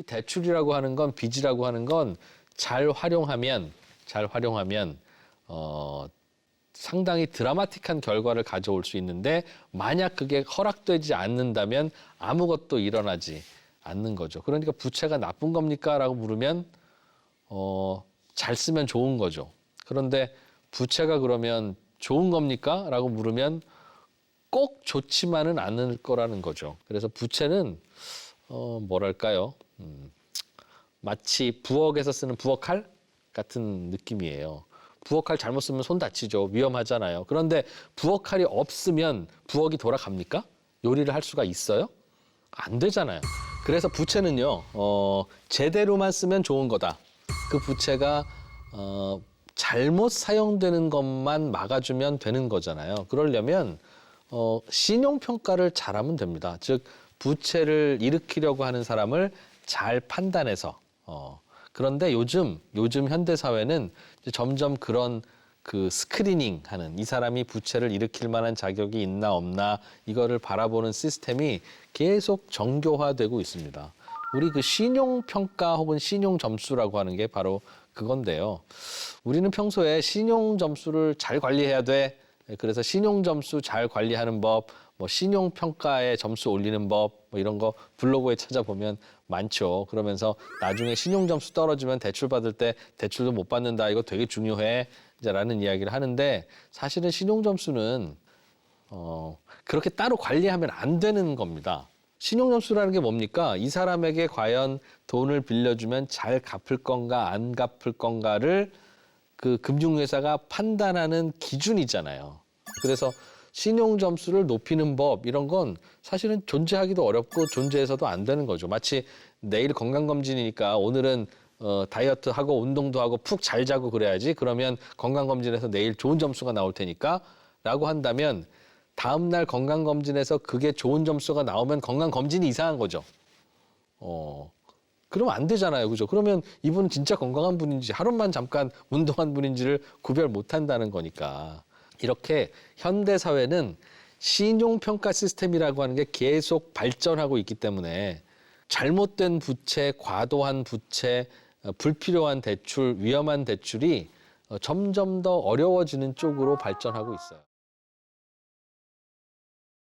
이 대출이라고 하는 건 빚이라고 하는 건 잘 활용하면 잘 활용하면 어 상당히 드라마틱한 결과를 가져올 수 있는데 만약 그게 허락되지 않는다면 아무것도 일어나지 않는 거죠. 그러니까 부채가 나쁜 겁니까라고 물으면 어, 잘 쓰면 좋은 거죠. 그런데 부채가 그러면 좋은 겁니까? 라고 물으면 꼭 좋지만은 않을 거라는 거죠. 그래서 부채는 어, 뭐랄까요? 음, 마치 부엌에서 쓰는 부엌칼 같은 느낌이에요. 부엌칼 잘못 쓰면 손 다치죠. 위험하잖아요. 그런데 부엌칼이 없으면 부엌이 돌아갑니까? 요리를 할 수가 있어요? 안 되잖아요. 그래서 부채는요, 어, 제대로만 쓰면 좋은 거다. 그 부채가 어, 잘못 사용되는 것만 막아주면 되는 거잖아요. 그러려면 어, 신용평가를 잘하면 됩니다. 즉 부채를 일으키려고 하는 사람을 잘 판단해서 어, 그런데 요즘 요즘 현대 사회는 점점 그런 그 스크리닝 하는 이 사람이 부채를 일으킬 만한 자격이 있나 없나 이거를 바라보는 시스템이 계속 정교화되고 있습니다. 우리 그 신용 평가 혹은 신용 점수라고 하는 게 바로 그건데요. 우리는 평소에 신용 점수를 잘 관리해야 돼. 그래서 신용 점수 잘 관리하는 법, 뭐 신용 평가에 점수 올리는 법, 뭐 이런 거 블로그에 찾아보면 많죠. 그러면서 나중에 신용 점수 떨어지면 대출 받을 때 대출도 못 받는다. 이거 되게 중요해. 이제라는 이야기를 하는데 사실은 신용 점수는 어, 그렇게 따로 관리하면 안 되는 겁니다. 신용 점수라는 게 뭡니까? 이 사람에게 과연 돈을 빌려주면 잘 갚을 건가 안 갚을 건가를 그 금융회사가 판단하는 기준이잖아요. 그래서 신용 점수를 높이는 법 이런 건 사실은 존재하기도 어렵고 존재해서도 안 되는 거죠. 마치 내일 건강 검진이니까 오늘은 어, 다이어트 하고 운동도 하고 푹 잘 자고 그래야지. 그러면 건강 검진에서 내일 좋은 점수가 나올 테니까 라고 한다면 다음 날 건강 검진에서 그게 좋은 점수가 나오면 건강 검진이 이상한 거죠. 어, 그러면 안 되잖아요. 그죠? 그러면 이분은 진짜 건강한 분인지 하루만 잠깐 운동한 분인지를 구별 못 한다는 거니까. 이렇게 현대 사회는 신용평가 시스템이라고 하는 게 계속 발전하고 있기 때문에 잘못된 부채, 과도한 부채, 어, 불필요한 대출, 위험한 대출이 어, 점점 더 어려워지는 쪽으로 발전하고 있어요.